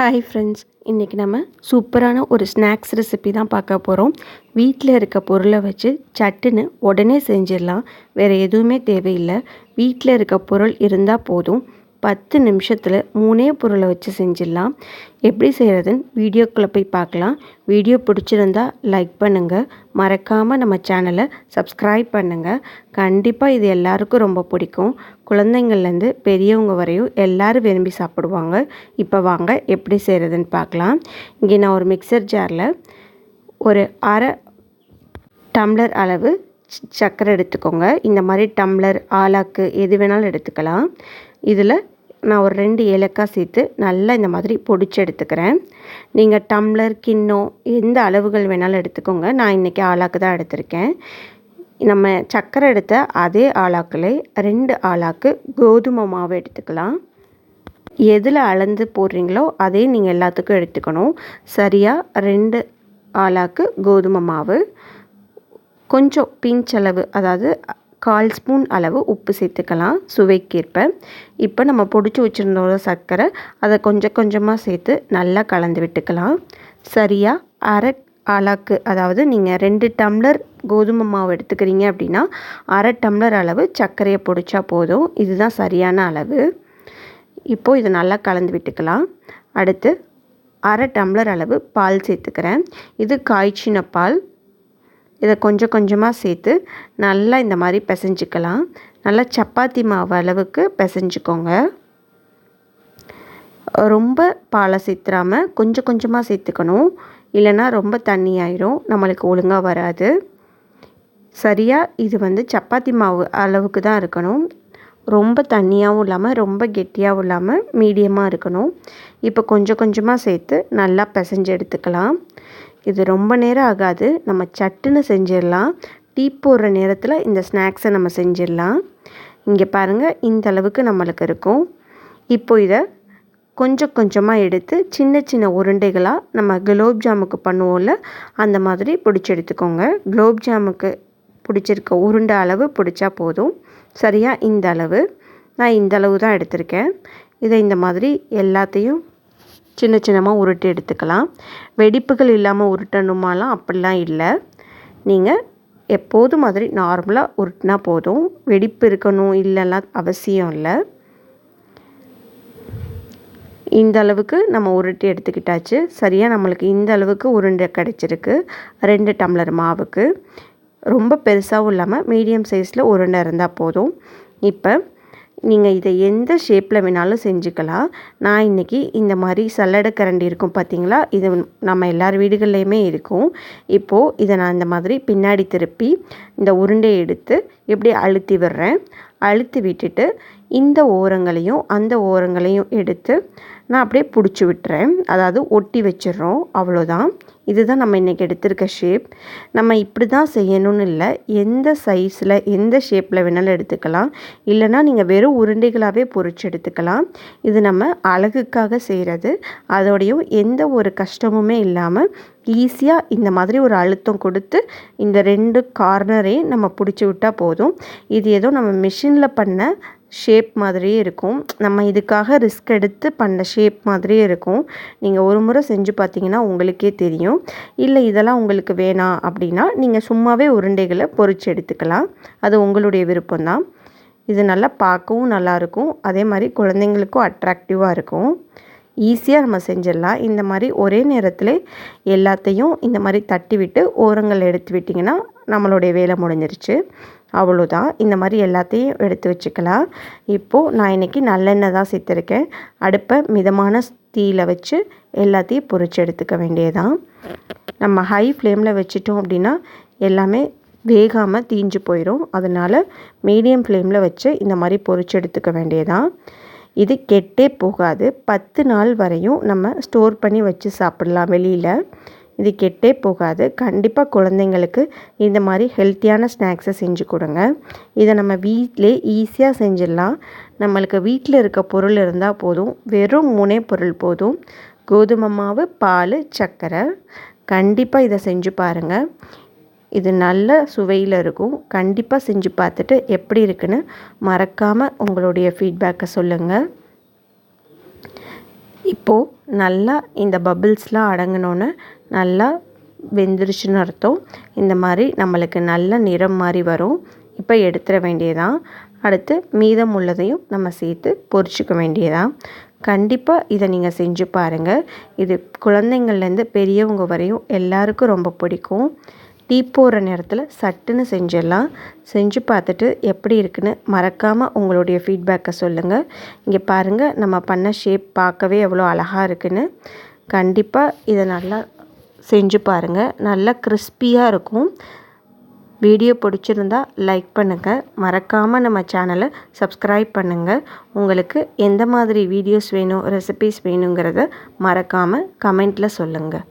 Hi friends இன்றைக்கி நம்ம சூப்பரான ஒரு ஸ்நாக்ஸ் ரெசிபி தான் பார்க்க போகிறோம் வீட்டில் இருக்க பொருளை வச்சு சட்டுன்னு உடனே செஞ்சிடலாம். வேறு எதுவுமே தேவையில்லை. வீட்டில் இருக்க பொருள் இருந்தால் போதும். பத்து நிமிஷத்தில் மூணே பொருளை வச்சு செஞ்சிடலாம். எப்படி செய்கிறதுன்னு வீடியோக்குள்ளே போய் பார்க்கலாம். வீடியோ பிடிச்சிருந்தா லைக் பண்ணுங்கள் மறக்காமல் நம்ம சேனலை சப்ஸ்கிரைப் பண்ணுங்கள் கண்டிப்பாக இது எல்லாருக்கும் ரொம்ப பிடிக்கும். குழந்தைங்கள்லேருந்து பெரியவங்க வரையும் எல்லோரும் விரும்பி சாப்பிடுவாங்க. இப்போ வாங்க எப்படி செய்கிறதுன்னு பார்க்கலாம். இங்கே நான் ஒரு மிக்சர் ஜாரில் ஒரு அரை டம்ளர் அளவு சர்க்கரை எடுத்துக்கோங்க. இந்த மாதிரி டம்ளர் ஆலாக்கு எது வேணாலும் எடுத்துக்கலாம். இதில் நான் ஒரு ரெண்டு ஏலக்காய் சேர்த்து நல்லா இந்த மாதிரி பொடிச்சு எடுத்துக்கிறேன். நீங்கள் டம்ளர் கிண்ணம் எந்த அளவுகள் வேணாலும் எடுத்துக்கோங்க. நான் இன்றைக்கி ஆளாக்கு தான் எடுத்திருக்கேன். நம்ம சர்க்கரை எடுத்த அதே ஆளாக்கில் ரெண்டு ஆளாக்கு கோதுமை மாவு எடுத்துக்கலாம். எதில் அளந்து போடுறீங்களோ அதே நீங்கள் எல்லாத்துக்கும் எடுத்துக்கணும். சரியாக ரெண்டு ஆளாக்கு கோதுமை மாவு. கொஞ்சம் பிஞ்சளவு அதாவது கால் ஸ்பூன் அளவு உப்பு சேர்த்துக்கலாம் சுவைக்கேற்ப. இப்போ நம்ம பொடிச்சு வச்சுருந்தோட சர்க்கரை அதை கொஞ்சம் கொஞ்சமாக சேர்த்து நல்லா கலந்து விட்டுக்கலாம். சரியாக அரை அலாக்கு அதாவது நீங்கள் ரெண்டு டம்ளர் கோதுமை மாவு எடுத்துக்கிறீங்க அப்படின்னா அரை டம்ளர் அளவு சர்க்கரையை பொடிச்சா போதும். இதுதான் சரியான அளவு. இப்போது இதை நல்லா கலந்து விட்டுக்கலாம். அடுத்து அரை டம்ளர் அளவு பால் சேர்த்துக்கிறேன். இது காய்ச்சின பால். இதை கொஞ்சம் கொஞ்சமாக சேர்த்து நல்லா இந்த மாதிரி பிசைஞ்சிக்கலாம். நல்லா சப்பாத்தி மாவு அளவுக்கு பிசைஞ்சிக்கோங்க. ரொம்ப பாலை சேர்த்துறாமல் கொஞ்சம் கொஞ்சமாக சேர்த்துக்கணும். இல்லைன்னா ரொம்ப தண்ணி ஆயிரும். நம்மளுக்கு ஒழுங்காக வராது. சரியாக இது வந்து சப்பாத்தி மாவு அளவுக்கு தான் இருக்கணும். ரொம்ப தண்ணியாகவும் இல்லாமல் ரொம்ப கெட்டியாகவும் இல்லாமல் மீடியமாக இருக்கணும். இப்போ கொஞ்சம் கொஞ்சமாக சேர்த்து நல்லா பிசைஞ்சு எடுத்துக்கலாம். இது ரொம்ப நேரம் ஆகாது. நம்ம சட்டுன்னு செஞ்சிடலாம். டீ போடுற நேரத்தில் இந்த ஸ்நாக்ஸை நம்ம செஞ்சிடலாம். இங்கே பாருங்கள் இந்த அளவுக்கு நம்மளுக்கு இருக்கும். இப்போ இதை கொஞ்சம் கொஞ்சமாக எடுத்து சின்ன சின்ன உருண்டைகளாக நம்ம குலோப் ஜாமுக்கு பண்ணுவோம்ல அந்த மாதிரி பிடிச்சி எடுத்துக்கோங்க. குலோப் ஜாமுக்கு பிடிச்சிருக்க உருண்டை அளவு பிடிச்சா போதும். சரியாக இந்த அளவு. நான் இந்த அளவு தான் எடுத்திருக்கேன். இதை இந்த மாதிரி எல்லாத்தையும் சின்ன சின்னமாக உருட்டி எடுத்துக்கலாம். வெடிப்புகள் இல்லாமல் உருட்டணுமாலாம் அப்படிலாம் இல்லை. நீங்கள் எப்போதும் மாதிரி நார்மலாக உருட்டினா போதும். வெடிப்பு இருக்கணும் இல்லைலாம் அவசியம் இல்லை. இந்த அளவுக்கு நம்ம உருட்டி எடுத்துக்கிட்டாச்சு. சரியாக நம்மளுக்கு இந்த அளவுக்கு உருண்டை கிடச்சிருக்கு. ரெண்டு டம்ளர் மாவுக்கு. ரொம்ப பெருசாகவும் இல்லாமல் மீடியம் சைஸில் உருண்டை இருந்தால் போதும். இப்போ நீங்கள் இதை எந்த ஷேப்பில் வேணாலும் செஞ்சுக்கலாம். நான் இன்றைக்கி இந்த மாதிரி சல்லடை கரண்டி இருக்கும் பார்த்தீங்களா இது நம்ம எல்லார் வீடுகள்லேயுமே இருக்கும். இப்போது இதை நான் இந்த மாதிரி பின்னாடி திருப்பி இந்த உருண்டையை எடுத்து இப்படி அழுத்தி விடுறேன். அழுத்தி விட்டுட்டு இந்த ஓரங்களையும் அந்த ஓரங்களையும் எடுத்து நான் அப்படியே பிடிச்சி விட்டுறேன். அதாவது ஒட்டி வச்சிடுறோம். அவ்வளோதான். இதுதான் நம்ம இன்றைக்கி எடுத்திருக்க ஷேப் நம்ம இப்படி தான் செய்யணும்னு இல்லை. எந்த சைஸில் எந்த ஷேப்பில் வேணாலும் எடுத்துக்கலாம். இல்லைனா நீங்கள் வெறும் உருண்டைகளாகவே பொறிச்சு எடுத்துக்கலாம். இது நம்ம அழகுக்காக செய்கிறது அதோடையும் எந்த ஒரு கஷ்டமுமே இல்லாமல் ஈஸியாக இந்த மாதிரி ஒரு அழுத்தம் கொடுத்து இந்த ரெண்டு கார்னரையும் நம்ம பிடிச்சி விட்டால் போதும். இது ஏதோ நம்ம மிஷினில் பண்ண ஷேப் மாதிரியே இருக்கும். நம்ம இதுக்காக ரிஸ்க் எடுத்து பண்ண ஷேப் மாதிரியே இருக்கும். நீங்கள் ஒரு முறை செஞ்சு பார்த்தீங்கன்னா உங்களுக்கே தெரியும். இல்லை இதெல்லாம் உங்களுக்கு வேணாம் அப்படின்னா நீங்கள் சும்மாவே உருண்டைகளை பொறிச்சு எடுத்துக்கலாம். அது உங்களுடைய விருப்பம்தான். இது நல்லா பார்க்கவும் நல்லாயிருக்கும். அதே மாதிரி குழந்தைங்களுக்கும் அட்ராக்டிவாக இருக்கும். ஈஸியாக நம்ம செஞ்சிடலாம். இந்த மாதிரி ஒரே நேரத்தில் எல்லாத்தையும் இந்த மாதிரி தட்டி விட்டு ஓரங்கள் எடுத்து விட்டிங்கன்னா நம்மளுடைய வேலை முடிஞ்சிருச்சு. அவ்வளோதான் இந்த மாதிரி எல்லாத்தையும் எடுத்து வச்சுக்கலாம். இப்போது நான் இன்றைக்கி நல்லெண்ணெய் தான் சேர்த்துருக்கேன் அடுப்பை மிதமான தீயில் வச்சு எல்லாத்தையும் பொறிச்சு எடுத்துக்க வேண்டியதான் நம்ம ஹை ஃப்ளேமில் வச்சிட்டோம் அப்படின்னா எல்லாமே வேகாமல் தீஞ்சு போயிடும் அதனால் மீடியம் ஃப்ளேமில் வச்சு இந்த மாதிரி பொறிச்சு எடுத்துக்க வேண்டியதான் இது கெட்டே போகாது. பத்து நாள் வரையும் நம்ம ஸ்டோர் பண்ணி வச்சு சாப்பிடலாம் வெளியில். இது கெட்டே போகாது. கண்டிப்பாக குழந்தைங்களுக்கு இந்த மாதிரி ஹெல்த்தியான ஸ்நாக்ஸை செஞ்சு கொடுங்க. இதை நம்ம வீட்டிலே ஈஸியாக செஞ்சிடலாம். நம்மளுக்கு வீட்டில் இருக்க பொருள் இருந்தால் போதும். வெறும் மூணே பொருள் போதும். கோதுமை மாவு பால் சர்க்கரை. கண்டிப்பாக இதை செஞ்சு பாருங்கள் இது நல்ல சுவையில் இருக்கும். கண்டிப்பாக செஞ்சு பார்த்துட்டு எப்படி இருக்குன்னு மறக்காமல் உங்களுடைய ஃபீட்பேக்கை சொல்லுங்கள் இப்போது நல்லா இந்த பபிள்ஸ்லாம் அடங்கினோன்னு நல்லா வெந்துருச்சுன்னு அர்த்தம். இந்த மாதிரி நம்மளுக்கு நல்ல நிறம் மாதிரி வரும். இப்போ எடுத்துட வேண்டியதான் அடுத்து மீதம் உள்ளதையும் நம்ம சேர்த்து பொரிச்சிக்க வேண்டியதான் கண்டிப்பாக இதை நீங்கள் செஞ்சு பாருங்கள் இது குழந்தைங்கள்லேருந்து பெரியவங்க வரையும் எல்லாருக்கும் ரொம்ப பிடிக்கும். டீ போடுற நேரத்தில் சட்டுன்னு செஞ்சிடலாம். செஞ்சு பார்த்துட்டு எப்படி இருக்குன்னு மறக்காமல் உங்களுடைய ஃபீட்பேக்கை சொல்லுங்கள் இங்கே பாருங்கள் நம்ம பண்ண ஷேப் பார்க்கவே எவ்வளோ அழகாக இருக்குன்னு. கண்டிப்பாக இதை நல்லா செஞ்சு பாருங்கள் நல்லா கிறிஸ்பியாக இருக்கும். வீடியோ பிடிச்சிருந்தா லைக் பண்ணுங்கள் மறக்காமல் நம்ம சேனலை சப்ஸ்கிரைப் பண்ணுங்கள் உங்களுக்கு எந்த மாதிரி வீடியோஸ் வேணும் ரெசிபீஸ் வேணுங்கிறத மறக்காமல் கமெண்ட்டில் சொல்லுங்கள்